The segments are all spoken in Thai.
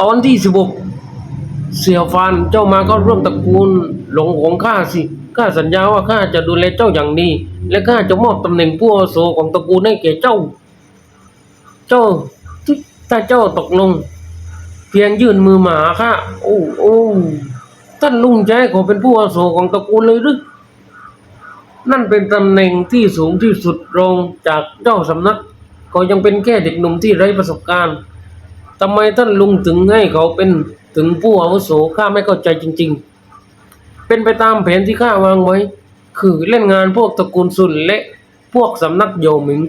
ตอนที่สิบกเสี่ยวฟานเจ้ามาก็ร่วมตระกูลหลงของข้าสิข้าสัญญาว่าข้าจะดูแลเจ้าอย่างดี และข้าจะมอบตำแหน่งผู้อาวุโสของตระกูลให้แก่เจ้า เจ้าที่ถ้าเจ้าตกลง เพียงยื่นมือมาข้าโอ้โอ้ท่านลุงจะให้เขาเป็นผู้อาวุโสของตระกูลเลยหรือนั่นเป็นตำแหน่งที่สูงที่สุดรองจากเจ้าสำนักเขายังเป็นแค่เด็กหนุ่มที่ไร้ประสบการณ์ ทำไมท่านลุงถึงให้เขาเป็นถึงผู้อาวุโสข้าไม่เข้าใจจริง ๆ เป็นไปตามแผนที่ข้าวางไว้ คือเล่นงานพวกตระกูลซุนและพวกสำนักโยหมิง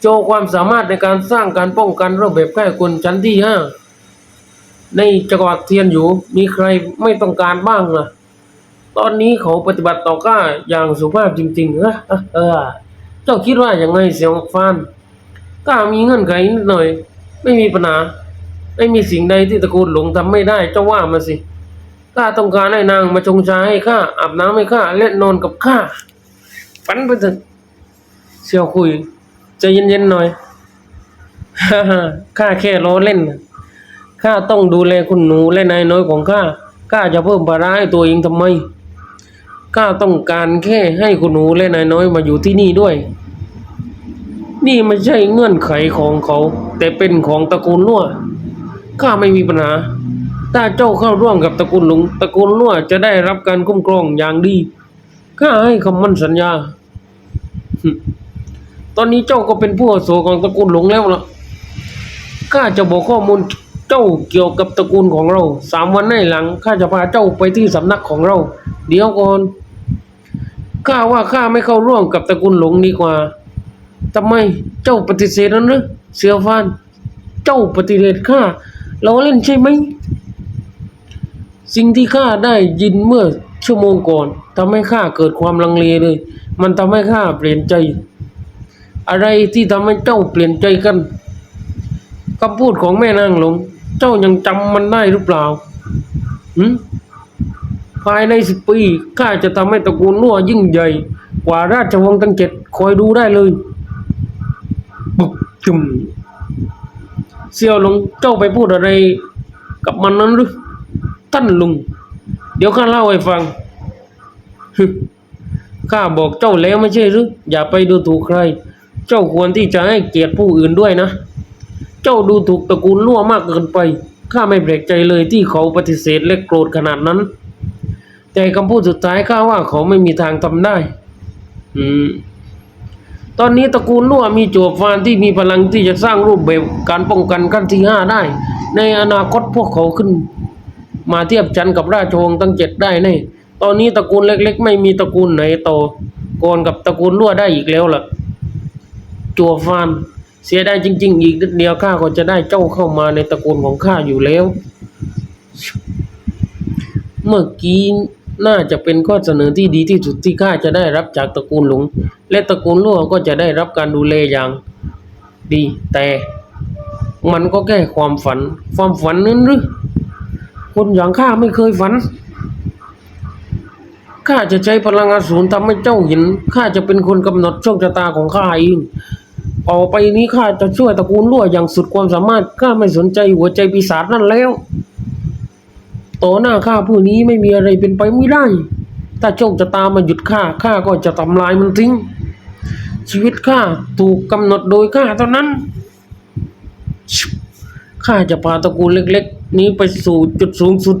โชว์ความสามารถในการสร้างการป้องกันระเบียบแก้กลชั้นที่ห้าในจักรวรรดิเทียนอยู่มีใครไม่ต้องการบ้างล่ะ ตอนนี้เขาปฏิบัติต่อข้าอย่างสุภาพจริงๆเออเออ เจ้าคิดว่าอย่างไงเสียงฟานข้ามีเงื่อนไขนิดหน่อย ไม่มีปัญหา ไม่มีสิ่งใดที่ตระกูลหลงทำไม่ได้เจ้าว่ามาสิข้าต้องการให้นางมาชงชาให้ข้าอาบน้ำให้ข้าและนอนกับข้าฝันไปเถอะเสี่ยวคุยใจเย็นๆหน่อยข้าแค่ล้อเล่นข้าต้องดูแลคุณหนูและนายน้อยของข้าข้าจะเพิ่มภาระให้ตัวเองทำไมข้าต้องการแค่ให้คุณหนูและนายน้อยมาอยู่ที่นี่ด้วย นี่ไม่ใช่เงื่อนไขของเขา แต่เป็นของตระกูลลั่ว ข้าไม่มีปัญหา ถ้าเจ้าเข้าร่วมกับตระกูลหลงตระกูลลั่วจะได้รับการคุ้มครองอย่างดี ข้าให้คำมั่นสัญญา ตอนนี้เจ้าก็เป็นผู้อาวุโสของตระกูลหลงแล้วล่ะ ข้าจะบอกข้อมูลเจ้าเกี่ยวกับตระกูลของเรา สามวันให้หลังข้าจะพาเจ้าไปที่สำนักของเรา เดี๋ยวก่อน ข้าว่าข้าไม่เข้าร่วมกับตระกูลหลงดีกว่าทำไมเจ้าปฏิเสธนั้นหรือเสียฟาน เจ้าปฏิเสธข้า เราเล่นใช่ไหม สิ่งที่ข้าได้ยินเมื่อชั่วโมงก่อนทำให้ข้าเกิดความลังเลเลย มันทำให้ข้าเปลี่ยนใจ อะไรที่ทำให้เจ้าเปลี่ยนใจกันคำพูดของแม่นางหลง เจ้ายังจำมันได้หรือเปล่าหืมภายในสิบปีข้าจะทำให้ตระกูลลั่วยิ่งใหญ่ กว่าราชวงศ์ทั้งเจ็ดคอยดูได้เลยบุกจุ่ม เสี่ยวหลงเจ้าไปพูดอะไรกับมันนั้นหรือท่านลุง เดี๋ยวข้าเล่าให้ฟังข้าบอกเจ้าแล้วไม่ใช่หรืออย่าไปดูถูกใคร เจ้าควรที่จะให้เกียรติผู้อื่นด้วยนะ เจ้าดูถูกตระกูลลั่วมากเกินไปข้าไม่แปลกใจเลยที่เขาปฏิเสธและโกรธขนาดนั้น แต่คำพูดสุดท้ายข้าว่าเขาไม่มีทางทำได้ อืม ตอนนี้ตระกูลลั่วมีจวบฟานที่มีพลังที่จะสร้างรูปแบบการป้องกันขั้นที่ห้าได้ ในอนาคตพวกเขาขึ้น มาเทียบชั้นกับราชวงศ์ทั้งเจ็ดได้แน่ตอนนี้ตระกูลเล็ก ๆ ไม่มีตระกูลไหนโตก่อนกับตระกูลลั่วได้อีกแล้วล่ะจัวฟานเสียไดายจริง ๆ อีกนิดเดียวข้าก็จะได้เจ้าเข้ามาในตระกูลของข้าอยู่แล้ว เมื่อกี้ น่าจะเป็นข้อเสนอที่ดีที่สุดที่ข้าจะได้รับจากตระกูลหลง และตระกูลล่วก็จะได้รับการดูแลอย่างดี แต่มันก็แค่ความฝัน ความฝันนั้นหรือคนอย่างข้าไม่เคยฝันข้าจะใช้พลังอสูรทำให้เจ้าเห็นข้าจะเป็นคนกำหนดโชคชะตาของข้าเองต่อไปนี้ข้าจะช่วยตระกูลล่วอย่างสุดความสามารถข้าไม่สนใจหัวใจปีศาจนั่นแล้ว ต่อหน้าข้าผู้นี้ไม่มีอะไรเป็นไปไม่ได้ ถ้าโชคชะตามมาหยุดข้าข้าก็จะทำลายมันทิ้ง ชีวิตข้าถูกกำหนดโดยข้าเท่านั้นข้าจะพาตระกูลเล็ก ๆ นี้ไปสู่จุดสูงสุด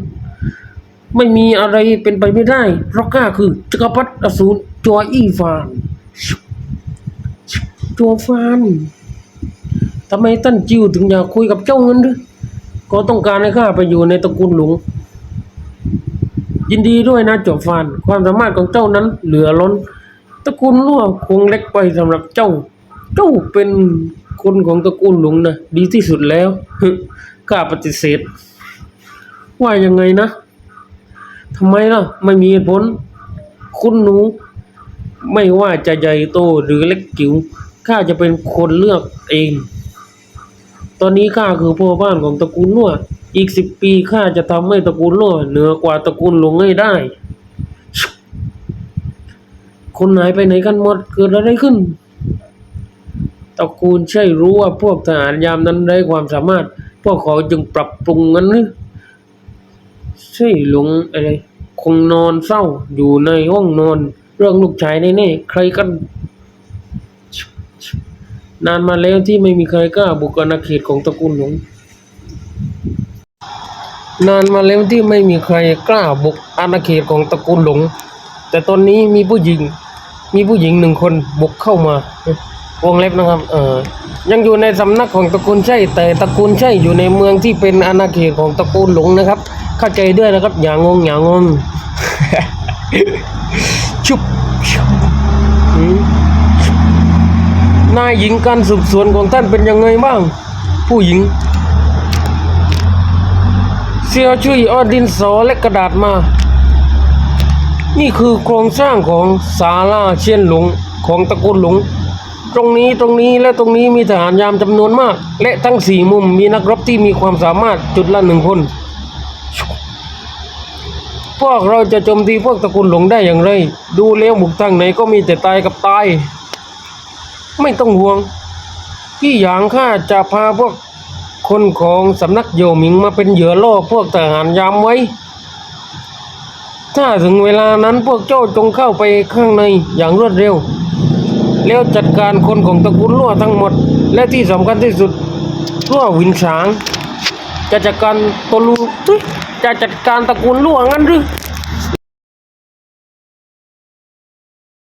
ไม่มีอะไรเป็นไปไม่ได้ เพราะข้าคือจักรพรรดิอสูรจัวอี้ฟานจัวฟานทำไมท่านจิวถึงอยากคุยกับเจ้าเงินด้วยก็ต้องการให้ข้าไปอยู่ในตระกูลหลวง ยินดีด้วยนะจัวฟาน ความสามารถของเจ้านั้นเหลือล้นตระกูลล่วคงเล็กไปสำหรับเจ้า เจ้าเป็นคนของตระกูลหลวงนะดีที่สุดแล้วฮึข้าปฏิเสธ ว่ายังไงนะทำไมล่ะ ไม่มีเหตุผล คุณหนู ไม่ว่าจะใหญ่โตหรือเล็กจิ๋วข้าจะเป็นคนเลือกเอง ตอนนี้ข้าคือพ่อบ้านของตระกูลล่ว อีกสิบปีข้าจะทำให้ตระกูลลั่วเหนือกว่าตระกูลหลวงให้ได้ คนหายไปไหนกันหมดเกิดอะไรขึ้น ตระกูลใช่รู้ว่าพวกทหารยามนั้นได้ความสามารถ พวกเขาจึงปรับปรุงกันหรือใช่หลงอะไร คงนอนเศร้าอยู่ในห้องนอน เรื่องลูกชายแน่ๆใครกันนานมาแล้วที่ไม่มีใครกล้าบุกอาณาเขตของตระกูลหลง นานมาแล้วที่ไม่มีใครกล้าบุกอาณาเขตของตระกูลหลง แต่ตอนนี้มีผู้หญิง มีผู้หญิงหนึ่งคนบุกเข้ามาวงเล็บนะครับ เออยังอยู่ในสำนักของตระกูลใช่ แต่ตระกูลใช่อยู่ในเมืองที่เป็นอาณาเขตของตระกูลหลงนะครับ เข้าใจด้วยนะครับ อย่างงงอย่างงงชุบนายหญิงการสืบสวนของท่านเป็นยังไงบ้าง ผู้หญิง เซียวชุยเอาดินสอและกระดาษมา นี่คือโครงสร้างของศาลาเชียนหลงของตระกูลหลง ตรงนี้ตรงนี้และตรงนี้มีทหารยามจำนวนมาก และทั้งสี่มุมมีนักรบที่มีความสามารถจุดละหนึ่งคน พวกเราจะโจมตีพวกตระกูลหลงได้อย่างไร ดูแล้วบุกทางไหนก็มีแต่ตายกับตาย ไม่ต้องห่วง พี่หยางข้าจะพาพวก คนของสำนักโยมิงมาเป็นเหยื่อล่อพวกทหารยามไว้ ถ้าถึงเวลานั้นพวกเจ้าจงเข้าไปข้างในอย่างรวดเร็ว แล้วจัดการคนของตระกูลล่วทั้งหมด และที่สำคัญที่สุดล่ววินฉาง จะจัดการตัวลูจะจัดการตระกูลล่วงั้นหรือ